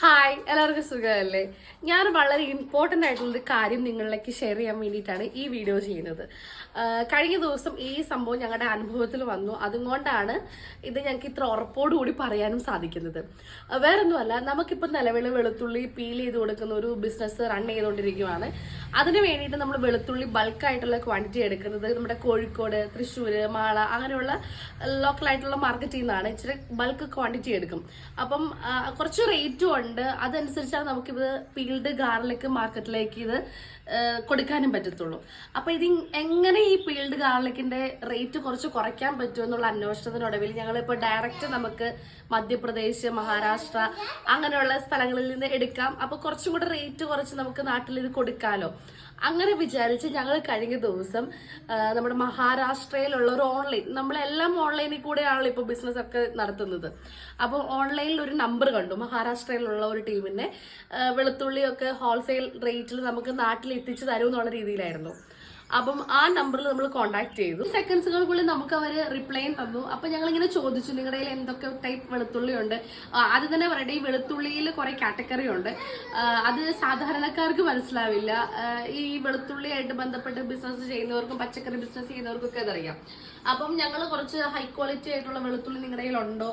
Hi എല്ലാവർക്കും സുഖമല്ലേ? ഞാൻ വളരെ ഇമ്പോർട്ടന്റ് ആയിട്ടുള്ളൊരു കാര്യം നിങ്ങളിലേക്ക് ഷെയർ ചെയ്യാൻ വേണ്ടിയിട്ടാണ് ഈ വീഡിയോ ചെയ്യുന്നത്. കഴിഞ്ഞ ദിവസം ഈ സംഭവം ഞങ്ങളുടെ അനുഭവത്തിൽ വന്നു. അതുകൊണ്ടാണ് ഇത് ഞങ്ങൾക്ക് ഇത്ര ഉറപ്പോടുകൂടി പറയാനും സാധിക്കുന്നത്. വേറൊന്നുമല്ല നമുക്കിപ്പോൾ നിലവിൽ വെളുത്തുള്ളി പീൽ ചെയ്ത് കൊടുക്കുന്ന ഒരു ബിസിനസ് റൺ ചെയ്തുകൊണ്ടിരിക്കുകയാണ് അതിന് വേണ്ടിയിട്ട് നമ്മൾ വെളുത്തുള്ളി ബൾക്കായിട്ടുള്ള ക്വാണ്ടിറ്റി എടുക്കുന്നത് നമ്മുടെ കോഴിക്കോട് തൃശ്ശൂർ മാള അങ്ങനെയുള്ള ലോക്കലായിട്ടുള്ള മാർക്കറ്റിൽ നിന്നാണ് ഇച്ചിരി ബൾക്ക് ക്വാണ്ടിറ്റി എടുക്കും. അപ്പം കുറച്ച് റേറ്റും ഉണ്ട്. അതനുസരിച്ചാണ് നമുക്കിത് പീൽഡ് ഗാർലിക് മാർക്കറ്റിലേക്ക് ഇത് കൊടുക്കാനും പറ്റത്തുള്ളൂ. അപ്പോൾ ഇത് എങ്ങനെ ഈ പീൽഡ് ഗാർലിക്കിന്റെ റേറ്റ് കുറച്ച് കുറയ്ക്കാൻ പറ്റുമെന്നുള്ള അന്വേഷണത്തിനൊടുവിൽ ഞങ്ങളിപ്പോൾ ഡയറക്റ്റ് നമുക്ക് മധ്യപ്രദേശ് മഹാരാഷ്ട്ര അങ്ങനെയുള്ള സ്ഥലങ്ങളിൽ നിന്ന് എടുക്കാം. അപ്പോൾ കുറച്ചും കൂടെ റേറ്റ് കുറച്ച് നമുക്ക് നാട്ടിൽ ഇത് കൊടുക്കാലോ. അങ്ങനെ വിചാരിച്ച് ഞങ്ങൾ കഴിഞ്ഞ ദിവസം നമ്മുടെ മഹാരാഷ്ട്രയിലുള്ള ഒരു ഓൺലൈൻ നമ്മളെല്ലാം ഓൺലൈനിൽ കൂടെയാണല്ലോ ഇപ്പോൾ ബിസിനസ് ഒക്കെ നടത്തുന്നത്. അപ്പോൾ ഓൺലൈനിൽ ഒരു നമ്പർ കണ്ടു. മഹാരാഷ്ട്രയിലുള്ള ഒരു ടീമിനെ വെളുത്തുള്ളിയൊക്കെ ഹോൾസെയിൽ റേറ്റിൽ നമുക്ക് നാട്ടിൽ എത്തിച്ചു തരും എന്നുള്ള രീതിയിലായിരുന്നു. അപ്പം ആ നമ്പറിൽ നമ്മൾ കോൺടാക്ട് ചെയ്തു. സെക്കൻഡ്സുകൾക്കുള്ളിൽ നമുക്ക് അവർ റിപ്ലൈ തന്നു. അപ്പൊ ഞങ്ങൾ ഇങ്ങനെ ചോദിച്ചു നിങ്ങളുടെ കയ്യിൽ എന്തൊക്കെ ടൈപ്പ് വെളുത്തുള്ളി ഉണ്ട്? ആദ്യം തന്നെ പറയട്ടെ ഈ വെളുത്തുള്ളിയിൽ കുറെ കാറ്റഗറി ഉണ്ട്. അത് സാധാരണക്കാർക്ക് മനസ്സിലാവില്ല. ഈ വെളുത്തുള്ളിയായിട്ട് ബന്ധപ്പെട്ട് ബിസിനസ് ചെയ്യുന്നവർക്കും പച്ചക്കറി ബിസിനസ് ചെയ്യുന്നവർക്കും ഒക്കെ അതറിയാം. അപ്പം ഞങ്ങൾ കുറച്ച് ഹൈ ക്വാളിറ്റി ആയിട്ടുള്ള വെളുത്തുള്ളി നിങ്ങളുടെ കയ്യിലുണ്ടോ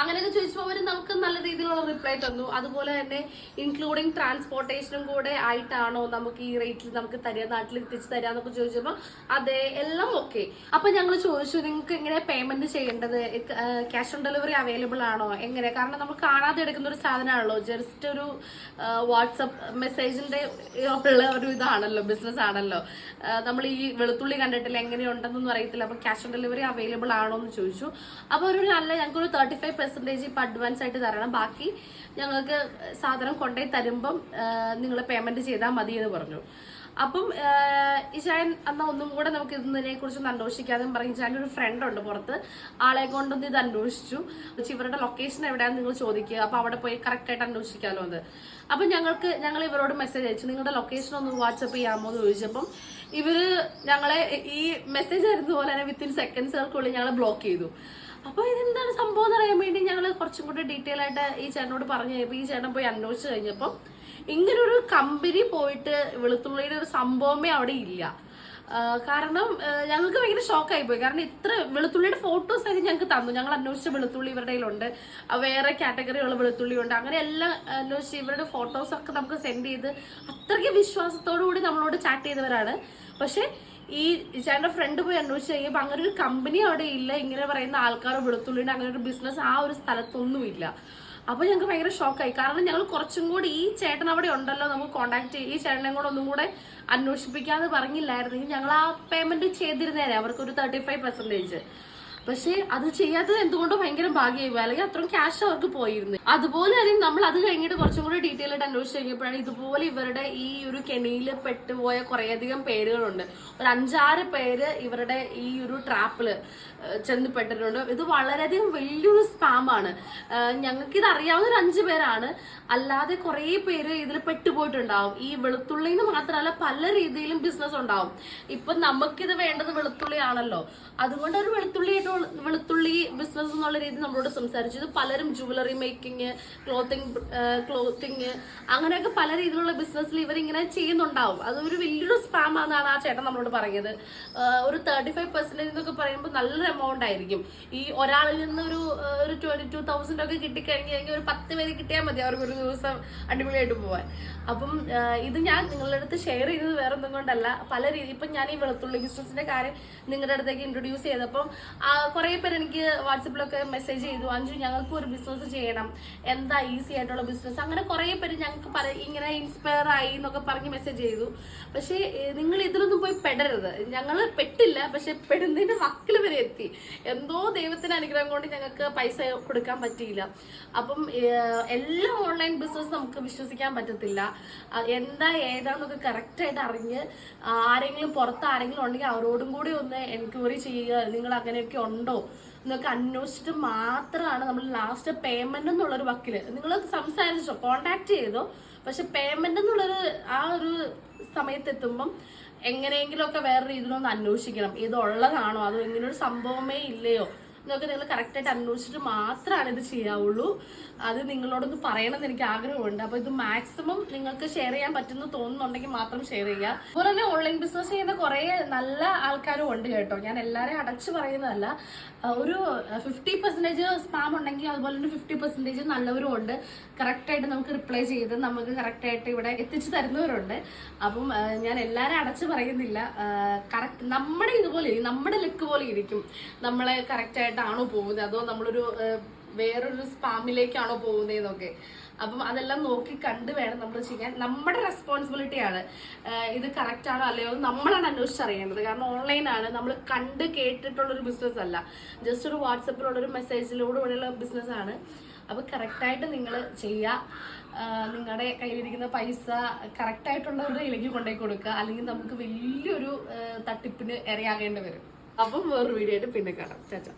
അങ്ങനെയൊക്കെ ചോദിച്ചപ്പോൾ അവർ നമുക്ക് നല്ല രീതിയിലുള്ള റിപ്ലൈ തന്നു. അതുപോലെ തന്നെ ഇൻക്ലൂഡിങ് ട്രാൻസ്പോർട്ടേഷനും കൂടെ ആയിട്ടാണോ നമുക്ക് ഈ റേറ്റിൽ നമുക്ക് തരിക നാട്ടിൽ എത്തിച്ച് തരാന്നൊക്കെ ചോദിച്ചപ്പോൾ അതെ എല്ലാം ഓക്കെ അപ്പൊ ഞങ്ങൾ ചോദിച്ചു നിങ്ങൾക്ക് എങ്ങനെ പേയ്മെന്റ് ചെയ്യേണ്ടത്? ക്യാഷ് ഓൺ ഡെലിവറി അവൈലബിൾ ആണോ? എങ്ങനെ? കാരണം നമ്മൾ കാണാതെ എടുക്കുന്ന ഒരു സാധനമാണല്ലോ. ജസ്റ്റ് ഒരു വാട്സപ്പ് മെസ്സേജിന്റെ ഉള്ള ഒരു ഇതാണല്ലോ ബിസിനസ് ആണല്ലോ. നമ്മൾ ഈ വെളുത്തുള്ളി കണ്ടിട്ടില്ല എങ്ങനെയുണ്ടെന്നൊന്നും അറിയത്തില്ല. അപ്പൊ ക്യാഷ് ഓൺ ഡെലിവറി അവൈലബിൾ ആണോ എന്ന് ചോദിച്ചു. അപ്പൊ ഒരു നല്ല ഞങ്ങൾക്ക് ഒരു തേർട്ടി ഫൈവ് പെർസെന്റേജ് ഇപ്പൊ അഡ്വാൻസ് ആയിട്ട് തരണം. ബാക്കി ഞങ്ങൾക്ക് സാധനം കൊണ്ടുപോയി തരുമ്പം നിങ്ങൾ പേയ്മെന്റ് ചെയ്താൽ മതി എന്ന് പറഞ്ഞു. അപ്പം ഇഷാൻ എന്നാ ഒന്നും കൂടെ നമുക്ക് ഇതിനെ കുറിച്ച് അന്വേഷിക്കാതെ പറഞ്ഞു ഇഷാന്റെ ഒരു ഫ്രണ്ട് ഉണ്ട് പുറത്ത്. ആളെ കൊണ്ടൊന്ന് ഇത് അന്വേഷിച്ചു. പക്ഷെ ഇവരുടെ ലൊക്കേഷൻ എവിടെയാണെന്ന് നിങ്ങൾ ചോദിക്കുക. അപ്പൊ അവിടെ പോയി കറക്റ്റ് ആയിട്ട് അന്വേഷിക്കാമല്ലോ അത്. അപ്പൊ ഞങ്ങൾക്ക് ഞങ്ങൾ ഇവരോട് മെസ്സേജ് അയച്ചു. നിങ്ങളുടെ ലൊക്കേഷൻ ഒന്ന് വാട്സപ്പ് ചെയ്യാമോ? എന്ന് ചോദിച്ചപ്പം ഇവർ ഞങ്ങളെ ഈ മെസ്സേജ് ആയിരുന്ന പോലെ തന്നെ വിത്തിൻ സെക്കൻഡ്സുകൾക്കുള്ളിൽ ഞങ്ങളെ ബ്ലോക്ക് ചെയ്തു. അപ്പൊ ഇതെന്താണ് സംഭവം എന്ന് അറിയാൻ വേണ്ടി ഞങ്ങൾ കുറച്ചും കൂടി ഡീറ്റെയിൽ ആയിട്ട് ഈ ചേട്ടനോട് പറഞ്ഞു കഴിഞ്ഞപ്പോൾ ഈ ചേട്ടൻ പോയി അന്വേഷിച്ചു കഴിഞ്ഞപ്പോൾ ഇങ്ങനൊരു കമ്പനി പോയിട്ട് വെളുത്തുള്ളിയുടെ ഒരു സംഭവമേ അവിടെ ഇല്ല. കാരണം ഞങ്ങൾക്ക് ഭയങ്കര ഷോക്കായി പോയി കാരണം ഇത്ര വെളുത്തുള്ളിയുടെ ഫോട്ടോസ് ആയിട്ട് ഞങ്ങൾക്ക് തന്നു. ഞങ്ങൾ അന്വേഷിച്ച വെളുത്തുള്ളി ഇവരുടെ കയ്യിലുണ്ട്. വേറെ കാറ്റഗറിയുള്ള വെളുത്തുള്ളി ഉണ്ട്. അങ്ങനെ എല്ലാം അന്വേഷിച്ച് ഇവരുടെ ഫോട്ടോസ് ഒക്കെ നമുക്ക് സെൻഡ് ചെയ്ത് അത്രയ്ക്ക് വിശ്വാസത്തോടു കൂടി നമ്മളോട് ചാറ്റ് ചെയ്തവരാണ്. പക്ഷെ ഈ ചേട്ടന്റെ ഫ്രണ്ട് പോയി അന്വേഷിച്ച് കഴിയുമ്പോൾ അങ്ങനെ ഒരു കമ്പനി അവിടെ ഇല്ല. ഇങ്ങനെ പറയുന്ന ആൾക്കാർ വെളുത്തുള്ളിയുടെ അങ്ങനെ ഒരു ബിസിനസ് ആ ഒരു സ്ഥലത്തൊന്നുമില്ല. അപ്പൊ ഞങ്ങൾക്ക് ഭയങ്കര ഷോക്കായി കാരണം ഞങ്ങൾ കുറച്ചും കൂടി ഈ ചേട്ടൻ അവിടെ ഉണ്ടല്ലോ നമുക്ക് കോണ്ടാക്ട് ചെയ്യും ഈ ചേട്ടനെ കൂടെ ഒന്നും കൂടെ അന്വേഷിപ്പിക്കാന്ന് പറഞ്ഞില്ലായിരുന്നെങ്കിൽ ഞങ്ങൾ ആ പേയ്മെന്റ് ചെയ്തിരുന്നേനെ അവർക്ക് ഒരു തേർട്ടി ഫൈവ് പെർസെന്റേജ് പക്ഷേ അത് ചെയ്യാത്തത് എന്തുകൊണ്ടോ ഭയങ്കര ഭാഗ്യമായി അല്ലെങ്കിൽ അത്രയും ക്യാഷ് അവർക്ക് പോയിരുന്നു. അതുപോലെ തന്നെ നമ്മൾ അത് കഴിഞ്ഞിട്ട് കുറച്ചും കൂടി ഡീറ്റെയിൽ ആയിട്ട് അന്വേഷിച്ച് കഴിഞ്ഞപ്പോഴാണ് ഇതുപോലെ ഇവരുടെ ഈ ഒരു കെണിയിൽ പെട്ടുപോയ കുറേയധികം പേരുകളുണ്ട്. ഒരു അഞ്ചാറ് പേര് ഇവരുടെ ഈ ഒരു ട്രാപ്പിൽ ചെന്ന് പെട്ടിട്ടുണ്ട് ഇത് വളരെയധികം വലിയൊരു സ്പാമാണ് ഞങ്ങൾക്ക് ഇത് അറിയാവുന്ന ഒരു അഞ്ച് പേരാണ്. അല്ലാതെ കുറേ പേര് ഇതിൽ പെട്ടുപോയിട്ടുണ്ടാവും. ഈ വെളുത്തുള്ളിന്ന് മാത്രമല്ല പല രീതിയിലും ബിസിനസ് ഉണ്ടാവും. ഇപ്പൊ നമുക്കിത് വേണ്ടത് വെളുത്തുള്ളി ആണല്ലോ അതുകൊണ്ട് ഒരു വെളുത്തുള്ളി ആയിട്ട് വെളുത്തുള്ളി ബിസിനസ് എന്നുള്ള രീതി നമ്മളോട് സംസാരിച്ചു. ഇത് പലരും ജുവലറി മേക്കിംഗ് ക്ലോത്തിങ് ക്ലോത്തിങ് അങ്ങനെയൊക്കെ പല രീതിയിലുള്ള ബിസിനസ്സിൽ ഇവരിങ്ങനെ ചെയ്യുന്നുണ്ടാവും. അതൊരു വലിയൊരു സ്പാം ആണെന്നാണ് ആ ചേട്ടൻ നമ്മളോട് പറഞ്ഞത് ഒരു തേർട്ടി ഫൈവ് പെർസെന്റേജ് എന്നൊക്കെ പറയുമ്പോൾ നല്ലൊരു എമൗണ്ട് ആയിരിക്കും. ഈ ഒരാളിൽ നിന്ന് ഒരു ഒരു ട്വന്റി ടു തൗസൻഡ് ഒക്കെ കിട്ടിക്കഴിഞ്ഞ് കഴിഞ്ഞാൽ ഒരു പത്ത് പേര് കിട്ടിയാൽ മതി അവർക്ക് ഒരു ദിവസം അടിപൊളിയായിട്ട് പോവാൻ. അപ്പം ഇത് ഞാൻ നിങ്ങളുടെ അടുത്ത് ഷെയർ ചെയ്തത് വേറെ ഒന്നും കൊണ്ടല്ല. പല രീതി ഇപ്പം ഞാൻ ഈ വെളുത്തുള്ളി ബിസിനസിന്റെ കാര്യം നിങ്ങളുടെ അടുത്തേക്ക് ഇൻട്രൊഡ്യൂസ് ചെയ്തപ്പം കുറേ പേര് എനിക്ക് വാട്സപ്പിലൊക്കെ മെസ്സേജ് ചെയ്തു. അഞ്ചു ഞങ്ങൾക്ക് ഒരു ബിസിനസ് ചെയ്യണം. എന്താ ഈസി ആയിട്ടുള്ള ബിസിനസ് അങ്ങനെ കുറേ പേര് ഞങ്ങൾക്ക് പല ഇങ്ങനെ ഇൻസ്പയർ ആയി എന്നൊക്കെ പറഞ്ഞ് മെസ്സേജ് ചെയ്തു. പക്ഷേ നിങ്ങൾ ഇതിലൊന്നും പോയി പെടരുത്. ഞങ്ങൾ പെട്ടില്ല പക്ഷെ പെടുന്നതിന് മക്കൾ വരെ എത്തി. എന്തോ ദൈവത്തിന്റെ അനുഗ്രഹം കൊണ്ട് ഞങ്ങൾക്ക് പൈസ കൊടുക്കാൻ പറ്റിയില്ല. അപ്പം എല്ലാ ഓൺലൈൻ ബിസിനസ് നമുക്ക് വിശ്വസിക്കാൻ പറ്റത്തില്ല. എന്താ ഏതാന്നൊക്കെ കറക്റ്റ് ആയിട്ട് അറിഞ്ഞ് ആരെങ്കിലും പുറത്ത് ആരെങ്കിലും ഉണ്ടെങ്കിൽ അവരോടും കൂടി ഒന്ന് എൻക്വയറി ചെയ്യുക. നിങ്ങൾ അങ്ങനെയൊക്കെ ഉണ്ടോ എന്നൊക്കെ അന്വേഷിച്ചിട്ട് മാത്രമാണ് നമ്മൾ ലാസ്റ്റ് പേയ്മെന്റ് എന്നുള്ളൊരു വക്കിൽ. നിങ്ങൾ സംസാരിച്ചോ കോണ്ടാക്ട് ചെയ്തോ? പക്ഷെ പേയ്മെന്റ് എന്നുള്ളൊരു ആ ഒരു സമയത്തെത്തുമ്പം എങ്ങനെയെങ്കിലും ഒക്കെ വേറെ രീതിയിലൊന്ന് അന്വേഷിക്കണം. ഇത് ഉള്ളതാണോ അതോ ഇങ്ങനൊരു സംഭവമേ ഇല്ലയോ? നിങ്ങൾക്ക് നിങ്ങൾ കറക്റ്റായിട്ട് അന്വേഷിച്ചിട്ട് മാത്രമാണ് ഇത് ചെയ്യാവുള്ളൂ. അത് നിങ്ങളോടൊന്ന് പറയണമെന്ന് എനിക്ക് ആഗ്രഹമുണ്ട്. അപ്പോൾ ഇത് മാക്സിമം നിങ്ങൾക്ക് ഷെയർ ചെയ്യാൻ പറ്റുന്ന തോന്നുന്നുണ്ടെങ്കിൽ മാത്രം ഷെയർ ചെയ്യുക. അതുപോലെ തന്നെ ഓൺലൈൻ ബിസിനസ് ചെയ്യുന്ന കുറേ നല്ല ആൾക്കാരും ഉണ്ട് കേട്ടോ. ഞാൻ എല്ലാവരെയും അടച്ചു പറയുന്നതല്ല. ഒരു ഫിഫ്റ്റി പെർസെന്റേജ് സ്പാം ഉണ്ടെങ്കിൽ അതുപോലെ തന്നെ ഫിഫ്റ്റി പെർസെന്റേജ് നല്ലവരും ഉണ്ട്. കറക്റ്റായിട്ട് നമുക്ക് റിപ്ലൈ ചെയ്ത് നമുക്ക് കറക്റ്റായിട്ട് ഇവിടെ എത്തിച്ചു തരുന്നവരുണ്ട്. അപ്പം ഞാൻ എല്ലാവരും അടച്ചു പറയുന്നില്ല. കറക്റ്റ് നമ്മുടെ ഇതുപോലെ നമ്മുടെ ലുക്ക് പോലെ ഇരിക്കും. നമ്മളെ കറക്റ്റായിട്ടാണോ പോകുന്നത്? അതോ നമ്മളൊരു വേറൊരു സ്പാമിലേക്കാണോ പോകുന്നതെന്നൊക്കെ അപ്പം അതെല്ലാം നോക്കി കണ്ട് വേണം നമ്മൾ ചെയ്യാൻ. നമ്മുടെ റെസ്പോൺസിബിലിറ്റി ആണ്. ഇത് കറക്റ്റ് ആണോ അല്ലയോ നമ്മളാണ് അന്വേഷിച്ചറിയേണ്ടത്. കാരണം ഓൺലൈനാണ്. നമ്മൾ കണ്ട് കേട്ടിട്ടുള്ളൊരു ബിസിനസ് അല്ല. ജസ്റ്റ് ഒരു വാട്സപ്പിലുള്ള ഒരു മെസ്സേജിലൂടെ ഉള്ള ബിസിനസ് ആണ്. അപ്പോൾ കറക്റ്റായിട്ട് നിങ്ങൾ ചെയ്യുക നിങ്ങളുടെ കയ്യിലിരിക്കുന്ന പൈസ കറക്റ്റായിട്ടുള്ളവരുടെ കയ്യിലേക്ക് കൊണ്ടുപോയി കൊടുക്കുക. അല്ലെങ്കിൽ നമുക്ക് വലിയൊരു തട്ടിപ്പിന് ഇരയാകേണ്ടി വരും. അപ്പം വേറൊരു വീഡിയോ ആയിട്ട് പിന്നെ കാണാം. ചാച്ചാ